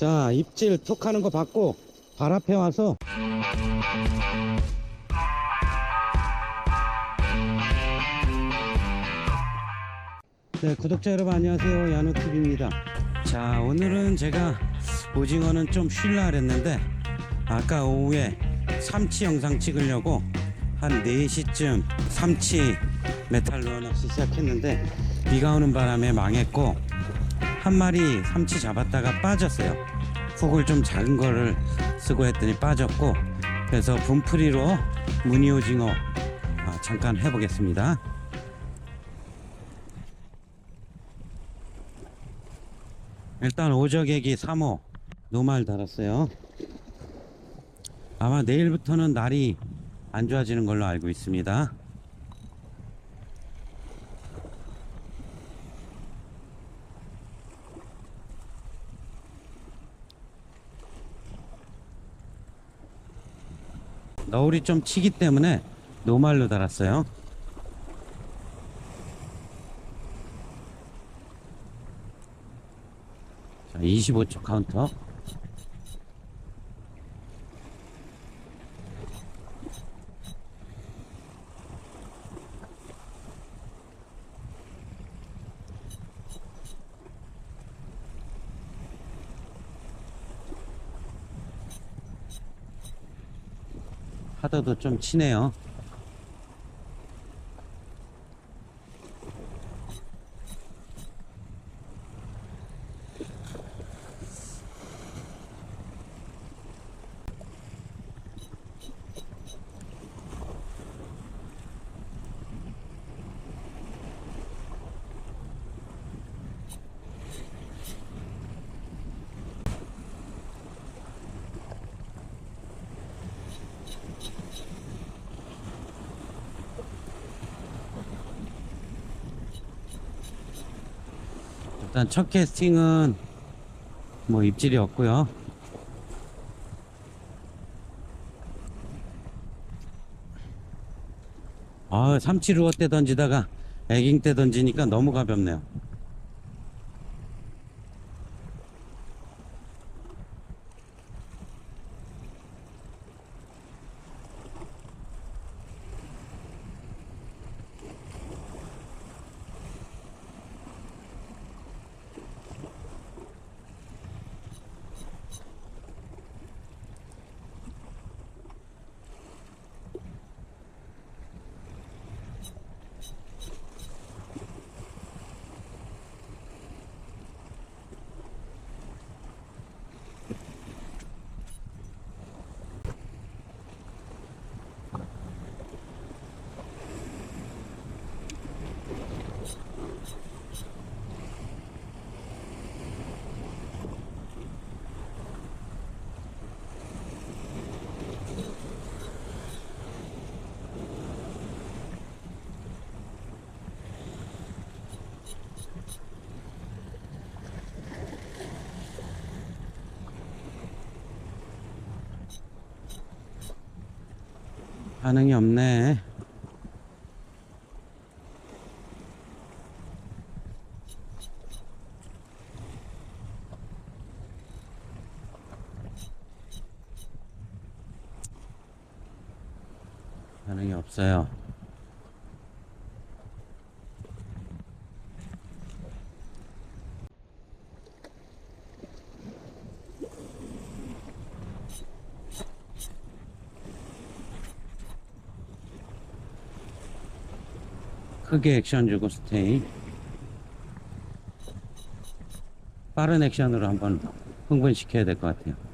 자, 입질 톡 하는 거 받고 발 앞에 와서 네, 구독자 여러분 안녕하세요. 야노TV입니다. 자, 오늘은 제가 오징어는 좀 쉴라 그랬는데 아까 오후에 삼치 영상 찍으려고 한 4시쯤 삼치 메탈로 낚시 시작했는데 비가 오는 바람에 망했고 한 마리 삼치 잡았다가 빠졌어요. 훅을 좀 작은 거를 쓰고 했더니 빠졌고 그래서 분풀이로 무늬 오징어 아, 잠깐 해보겠습니다. 일단 오저개기 3호 노말 달았어요. 아마 내일부터는 날이 안 좋아지는 걸로 알고 있습니다. 너울이 좀 치기 때문에 노말로 달았어요. 자, 25초 카운터. 하더도 좀 치네요. 일단 첫 캐스팅은 뭐 입질이 없고요. 아, 삼치 루어 때 던지다가 애깅 때 던지니까 너무 가볍네요. 반응이 없네. 반응이 없어요. 크게 액션 주고 스테이. 빠른 액션으로 한번 흥분시켜야 될 것 같아요.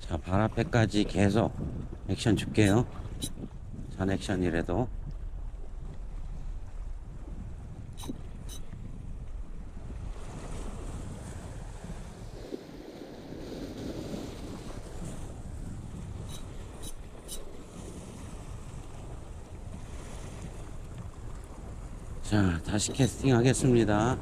자, 발 앞에까지 계속 액션 줄게요. 잔 액션이라도. 자, 다시 캐스팅 하겠습니다.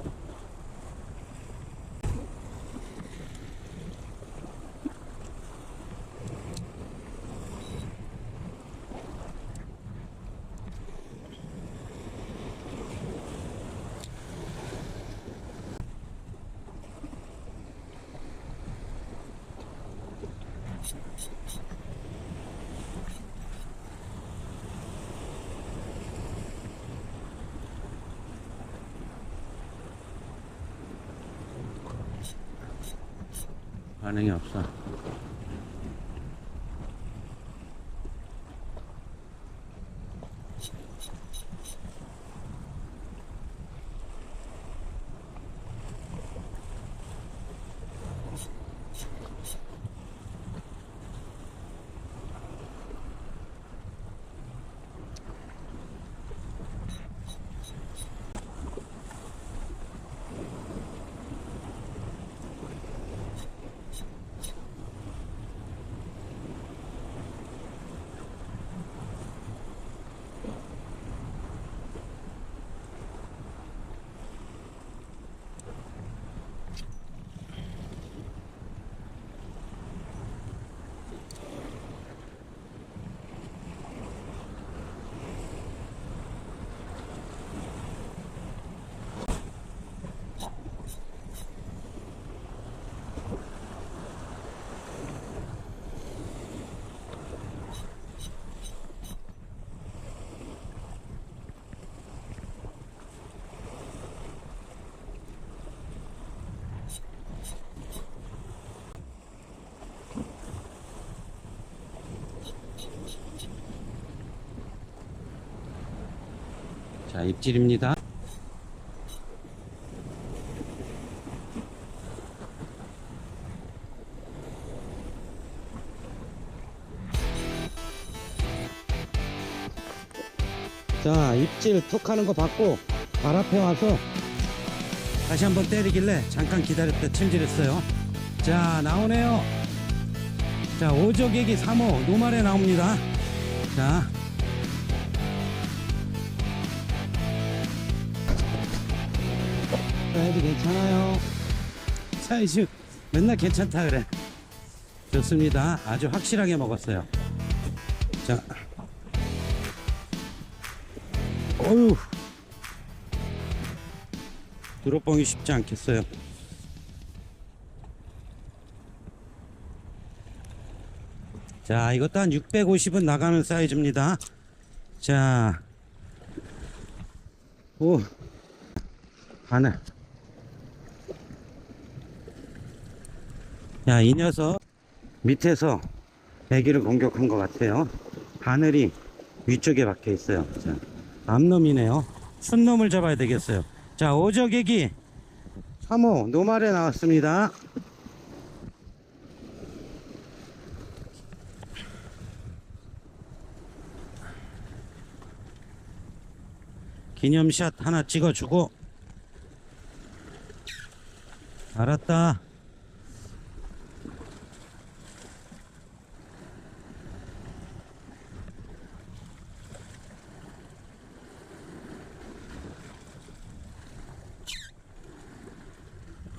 반응이 없어. 자, 입질입니다. 자, 입질 툭 하는 거 받고 발 앞에 와서 다시 한번 때리길래 잠깐 기다렸다 침질했어요. 자, 나오네요. 자, 오적액이 3호 노말에 나옵니다. 자, 사이즈 괜찮아요. 사이즈 맨날 괜찮다 그래. 좋습니다. 아주 확실하게 먹었어요. 자, 어휴, 드롭봉이 쉽지 않겠어요. 자, 이것도 한 650은 나가는 사이즈입니다. 자, 오, 하늘. 야, 이 녀석 밑에서 애기를 공격한 것 같아요. 바늘이 위쪽에 박혀 있어요. 자, 암놈이네요. 순놈을 잡아야 되겠어요. 자, 오적 애기 3호 노말에 나왔습니다. 기념샷 하나 찍어주고 알았다.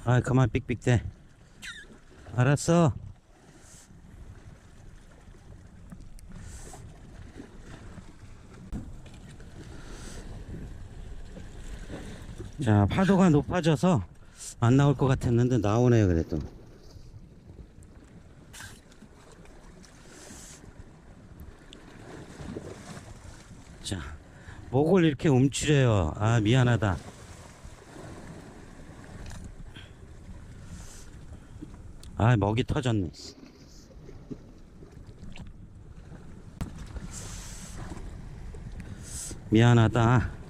아 그만 삑삑대. 알았어. 자 파도가 높아져서 안 나올 것 같았는데 나오네요 그래도. 자 목을 이렇게 움츠려요. 아 미안하다 아 먹이 터졌네. 미안하다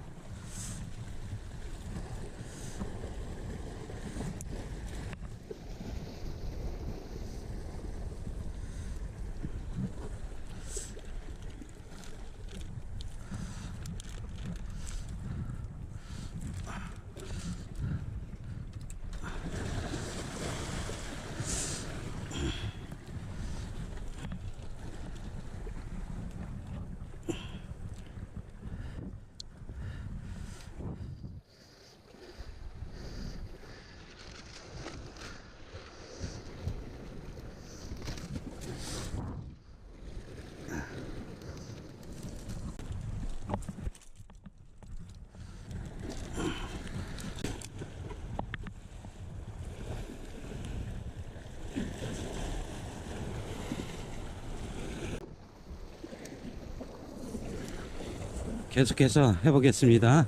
계속해서 해보겠습니다.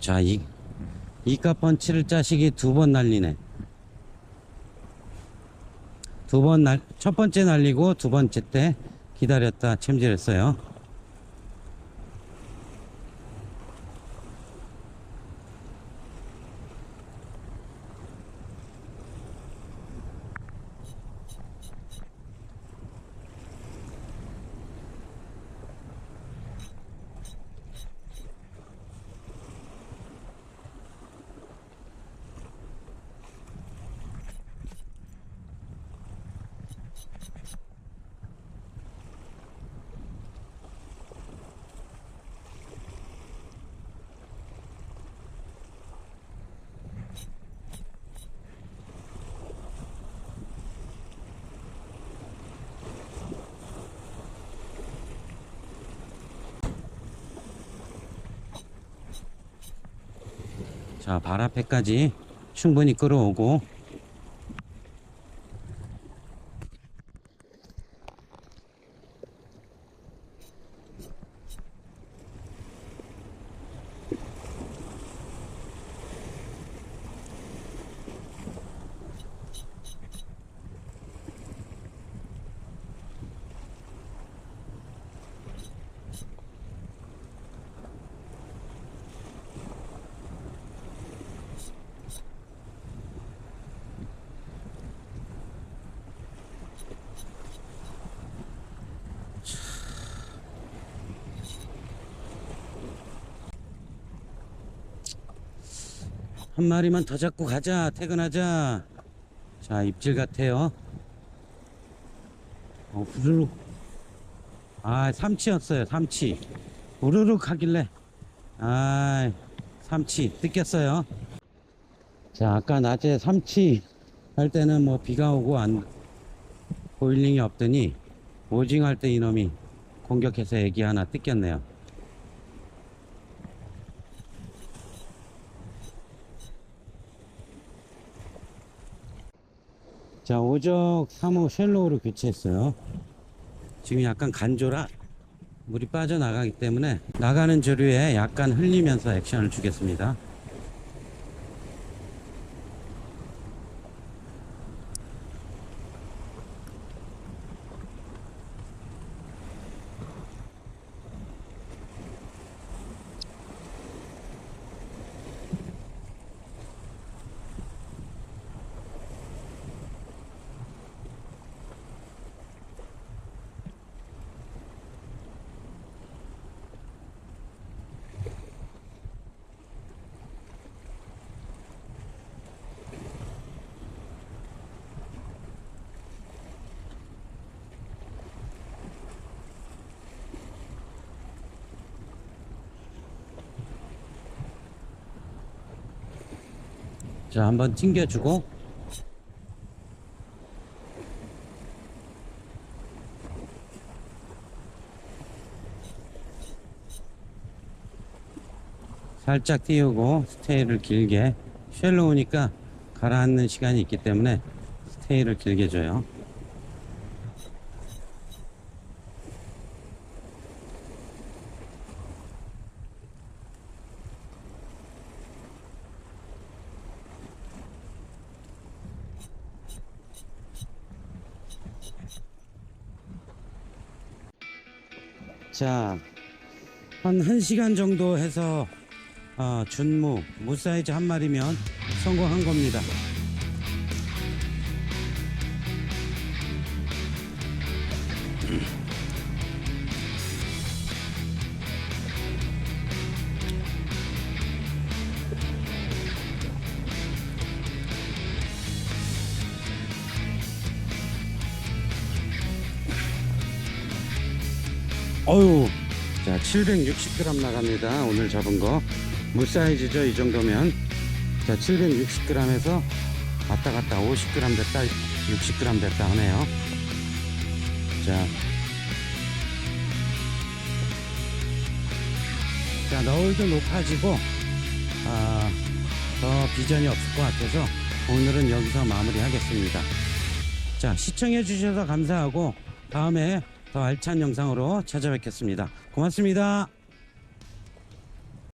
자, 이, 이카 펀치를 짜식이 두 번 날리네. 두 번 날, 첫 번째 날리고 두 번째 때 기다렸다 챔질했어요. 자, 발 앞에까지 충분히 끌어오고 한 마리만 더 잡고 가자. 퇴근하자. 자, 입질 같아요. 어, 부르륵. 아, 삼치였어요. 삼치. 우르륵 하길래. 아, 삼치. 뜯겼어요. 자, 아까 낮에 삼치 할 때는 뭐 비가 오고 안, 보일링이 없더니 오징어 할 때 이놈이 공격해서 애기 하나 뜯겼네요. 자, 오적 3호 쉘로우로 교체했어요. 지금 약간 간조라 물이 빠져나가기 때문에 나가는 조류에 약간 흘리면서 액션을 주겠습니다. 자, 한번 튕겨주고 살짝 띄우고 스테이를 길게 쉘로우니까 가라앉는 시간이 있기 때문에 스테이를 길게 줘요. 자, 한 1시간 정도 해서 어, 준무, 무사이즈 한 마리면 성공한 겁니다. 어유 자 760g 나갑니다. 오늘 잡은 거. 무 사이즈죠. 이 정도면. 자, 760g에서 왔다 갔다 50g 됐다, 60g 됐다 하네요. 자. 자, 너울도 높아지고, 아, 더 비전이 없을 것 같아서 오늘은 여기서 마무리하겠습니다. 자, 시청해 주셔서 감사하고 다음에 더 알찬 영상으로 찾아뵙겠습니다. 고맙습니다.